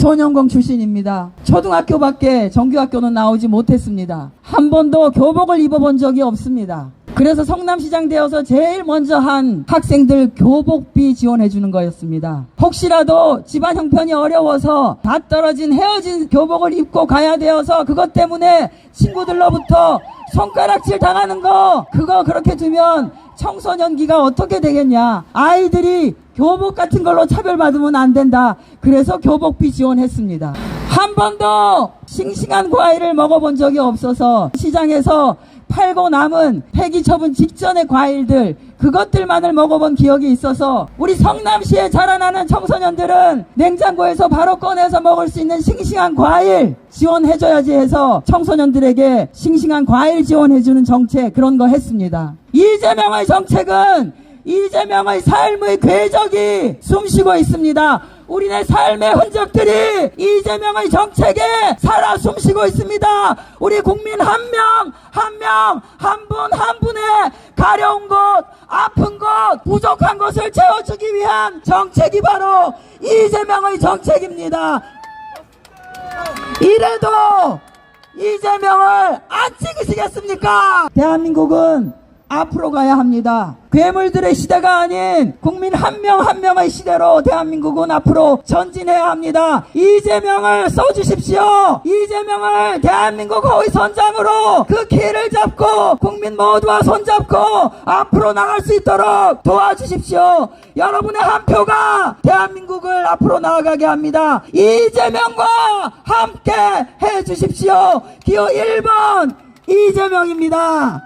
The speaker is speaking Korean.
소년공 출신입니다. 초등학교밖에 정규학교는 나오지 못했습니다. 한 번도 교복을 입어본 적이 없습니다. 그래서 성남시장 되어서 제일 먼저 한 학생들 교복비 지원해 주는 거였습니다. 혹시라도 집안 형편이 어려워서 다 떨어진 헤어진 교복을 입고 가야 되어서 그것 때문에 친구들로부터 손가락질 당하는 거 그거 그렇게 두면 청소년기가 어떻게 되겠냐 아이들이 교복 같은 걸로 차별받으면 안 된다 그래서 교복비 지원했습니다 한 번도 싱싱한 과일을 먹어본 적이 없어서 시장에서 팔고 남은 폐기 처분 직전의 과일들 그것들만을 먹어본 기억이 있어서 우리 성남시에 자라나는 청소년들은 냉장고에서 바로 꺼내서 먹을 수 있는 싱싱한 과일 지원해줘야지 해서 청소년들에게 싱싱한 과일 지원해주는 정책 그런 거 했습니다. 이재명의 정책은 이재명의 삶의 궤적이 숨쉬고 있습니다. 우리네 삶의 흔적들이 이재명의 정책에 살아 숨쉬고 있습니다. 우리 국민 한 명, 한 명, 한 분, 한 분의 가려운 곳, 아픈 곳, 부족한 것을 채워주기 위한 정책이 바로 이재명의 정책입니다. 이래도 이재명을 안 찍으시겠습니까? 대한민국은 앞으로 가야 합니다. 괴물들의 시대가 아닌 국민 한명한 명의 시대로 대한민국은 앞으로 전진해야 합니다. 이재명을 써주십시오. 이재명을 대한민국 허위 선장으로 그 키를 잡고 국민 모두와 손잡고 앞으로 나갈 수 있도록 도와주십시오. 여러분의 한 표가 대한민국을 앞으로 나아가게 합니다. 이재명과 함께 해주십시오. 기호 1번 이재명입니다.